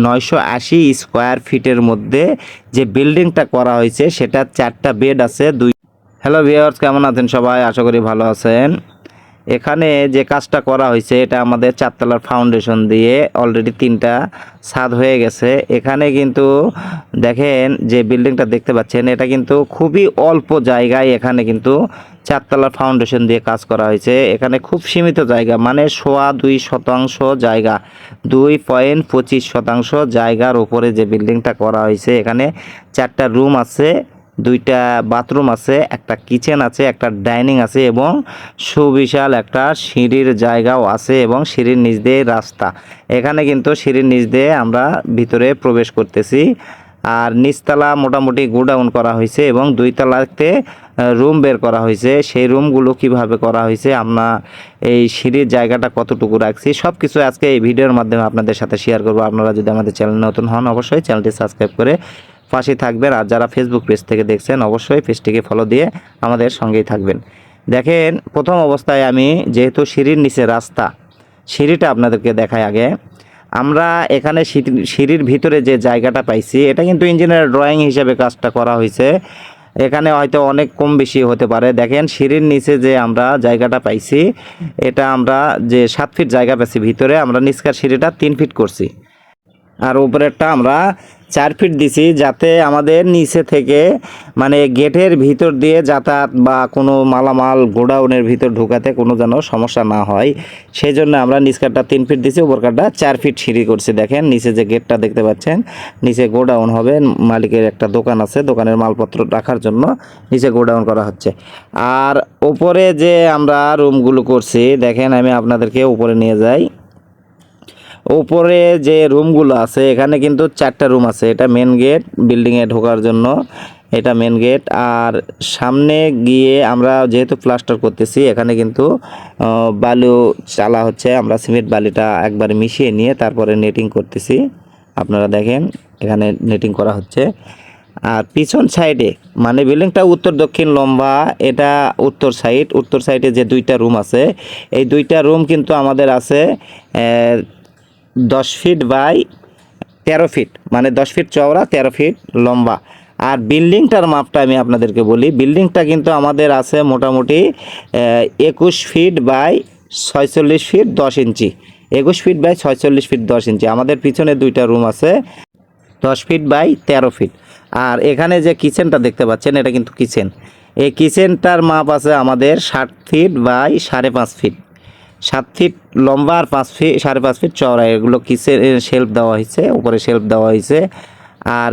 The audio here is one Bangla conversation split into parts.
নয়শো আশি স্কোয়ার ফিটের মধ্যে যে বিল্ডিংটা করা হয়েছে সেটা চারটা বেড আছে, দুই হ্যালো ভিওর্স কেমন আছেন সবাই? আশা করি ভালো আছেন। এখানে যে কাজটা করা হয়েছে, এটা আমাদের চারতলার ফাউন্ডেশন দিয়ে অলরেডি তিনটা ছাদ হয়ে গেছে। এখানে কিন্তু দেখেন যে বিল্ডিংটা দেখতে পাচ্ছেন, এটা কিন্তু খুবই অল্প জায়গায় এখানে কিন্তু চারতলার ফাউন্ডেশন দিয়ে কাজ করা হয়েছে। এখানে খুব সীমিত জায়গা মানে সোয়া দুই শতাংশ জায়গা, দুই পয়েন্ট পঁচিশ শতাংশ জায়গার উপরে যে বিল্ডিংটা করা হয়েছে, এখানে চারটা রুম আছে। দুইটা বাথরুম আছে, একটা কিচেন আছে, একটা ডাইনিং আছে এবং সুবিশাল একটা সিঁড়ির জায়গাও আছে এবং সিঁড়ির নিচ দিয়ে রাস্তা। এখানে কিন্তু সিঁড়ির নিচ দিয়ে আমরা ভিতরে প্রবেশ করতেছি। আর নিচতলা মোটামুটি গোডাউন করা হয়েছে এবং দুই তলাতে রুম বের করা হয়েছে। সেই রুমগুলো কীভাবে করা হয়েছে, আমরা এই সিঁড়ির জায়গাটা কতটুকু রাখছি সব কিছু আজকে এই ভিডিওর মাধ্যমে আপনাদের সাথে শেয়ার করব। আপনারা যদি আমাদের চ্যানেল নতুন হন, অবশ্যই চ্যানেলটি সাবস্ক্রাইব করে পাশে থাকবেন আর যারা ফেসবুক পেজ থেকে দেখছেন, অবশ্যই পেজটিকে ফলো দিয়ে আমাদের সঙ্গেই থাকবেন। দেখেন, প্রথম অবস্থায় আমি যেহেতু সিঁড়ির নিচে রাস্তা, সিঁড়িটা আপনাদেরকে দেখাই আগে। আমরা এখানে সিঁড়ি- সিঁড়ির ভিতরে যে জায়গাটা পাইছি, এটা কিন্তু ইঞ্জিনিয়ার ড্রয়িং হিসেবে কাজটা করা হয়েছে এখানে হয়তো অনেক কম বেশি হতে পারে। দেখেন, সিঁড়ির নিচে যে আমরা জায়গাটা পাইছি, এটা আমরা যে সাত ফিট জায়গা পাইছি ভিতরে, আমরা নিচকার সিঁড়িটা তিন ফিট করছি। আর উপরেরটা আমরা চার ফিট দিছি যাতে আমাদের নিচে থেকে মানে গেটের ভিতর দিয়ে যাতায়াত বা কোনো মালামাল গোডাউনের ভিতর ঢোকাতে কোনো যেন সমস্যা না হয়। সেই জন্য আমরা নিচকারটা তিন ফিট দিছি উপরকারটা চার ফিট সিঁড়ি করছি। দেখেন, নিচে যে গেটটা দেখতে পাচ্ছেন, নিচে গোডাউন হবে, মালিকের একটা দোকান আছে, দোকানের মালপত্র রাখার জন্য নিচে গোডাউন করা হচ্ছে। আর ওপরে যে আমরা রুমগুলো করছি, দেখেন আমি আপনাদেরকে উপরে নিয়ে যাই। উপরে যে রুমগুলো আছে, এখানে কিন্তু চারটা রুম আছে। এটা মেন গেট বিল্ডিংয়ে ঢোকার জন্য এটা মেন গেট আর সামনে গিয়ে আমরা যেহেতু প্লাস্টার করতেছি, এখানে কিন্তু বালু চালা হচ্ছে। আমরা সিমেন্ট বালিটা একবারে মিশিয়ে নিয়ে তারপরে নেটিং করতেছি। আপনারা দেখেন, এখানে নেটিং করা হচ্ছে। আর পিছন সাইডে মানে বিল্ডিংটা উত্তর দক্ষিণ লম্বা, এটা উত্তর সাইড উত্তর সাইডে যে দুইটা রুম আছে, এই দুইটা রুম কিন্তু আমাদের আছে দশ ফিট বাই তেরো ফিট মানে দশ ফিট চওড়া, তেরো ফিট লম্বা। আর বিল্ডিংটার মাপটা আমি আপনাদেরকে বলি, বিল্ডিংটা কিন্তু আমাদের আছে মোটামুটি একুশ ফিট বাই ছয়চল্লিশ ফিট দশ ইঞ্চি। একুশ ফিট বাই ছয়চল্লিশ ফিট দশ ইঞ্চি। আমাদের পিছনে দুইটা রুম আছে, দশ ফিট বাই তেরো ফিট। আর এখানে যে কিচেনটা দেখতে পাচ্ছেন, এটা কিন্তু কিচেন। এই কিচেনটার মাপ আছে আমাদের ষাট ফিট বাই সাড়ে পাঁচ ফিট। সাত ফিট লম্বা আর পাঁচ ফিট সাড়ে পাঁচ ফিট চওড়া। এগুলো কিসের শেলফ দেওয়া হয়েছে, উপরে শেলফ দেওয়া হয়েছে। আর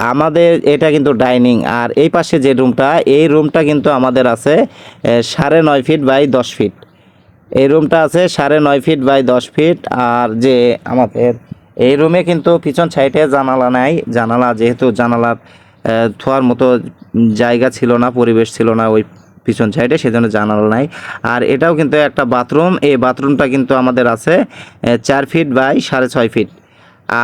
আমাদের, এটা কিন্তু ডাইনিং আর এই পাশে যে রুমটা এই রুমটা কিন্তু আমাদের আছে সাড়ে নয় ফিট বাই দশ ফিট এই রুমটা আছে সাড়ে নয় ফিট বাই দশ ফিট আর যে আমাদের, এই রুমে কিন্তু পিছন সাইডে জানালা নাই। জানালা যেহেতু জানালার থোয়ার মতো জায়গা ছিল না, পরিবেশ ছিল না, ওই পিছন সাইডে, সেজন্য জানালা নাই। আর এটাও কিন্তু একটা বাথরুম। এই বাথরুমটা কিন্তু আমাদের আছে চার ফিট বাই সাড়ে ছয় ফিট।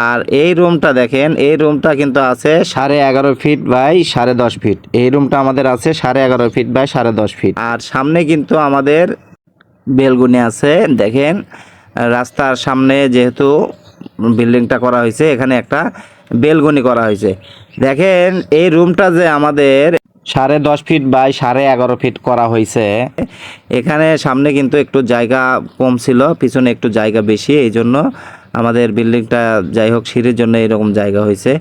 আর এই রুমটা দেখেন, এই রুমটা কিন্তু আছে সাড়ে এগারো ফিট বাই সাড়ে দশ ফিট। এই রুমটা আমাদের আছে সাড়ে এগারো ফিট বাই সাড়ে দশ ফিট। আর সামনে কিন্তু আমাদের বেলগুনি আছে, দেখেন। রাস্তার সামনে যেহেতু বিল্ডিংটা করা হয়েছে, এখানে একটা বেলগুনি করা হয়েছে। দেখেন, এই রুমটা যে আমাদের সাড়ে দশ ফিট বাই সাড়ে এগারো ফিট করা হয়েছে। এখানে সামনে কিন্তু একটু জায়গা কম ছিল, পিছনে একটু জায়গা বেশি এই জন্য আমাদের বিল্ডিংটা যাই হোক সিঁড়ির জন্য এরকম জায়গা হয়েছে।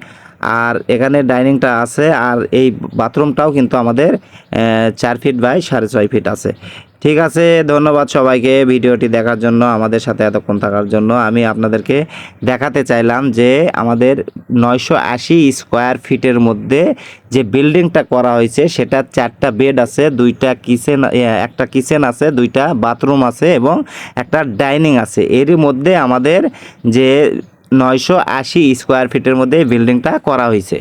আর এখানে ডাইনিংটা আছে আর এই বাথরুমটাও কিন্তু আমাদের চার ফিট বাই সাড়ে ছয় ফিট আছে। ঠিক আছে, ধন্যবাদ সবাইকে ভিডিওটি দেখার জন্য, আমাদের সাথে এতক্ষণ থাকার জন্য। আমি আপনাদেরকে দেখাতে চাইলাম যে আমাদের নয়শো আশি স্কোয়ার ফিটের মধ্যে যে বিল্ডিংটা করা হয়েছে, সেটা চারটা বেড আছে, দুইটা কিচেন একটা কিচেন আছে, দুইটা বাথরুম আছে এবং একটা ডাইনিং আছে। এরই মধ্যে আমাদের যে নয়শো আশি স্কোয়ার ফিটের মধ্যে বিল্ডিংটা করা হয়েছে।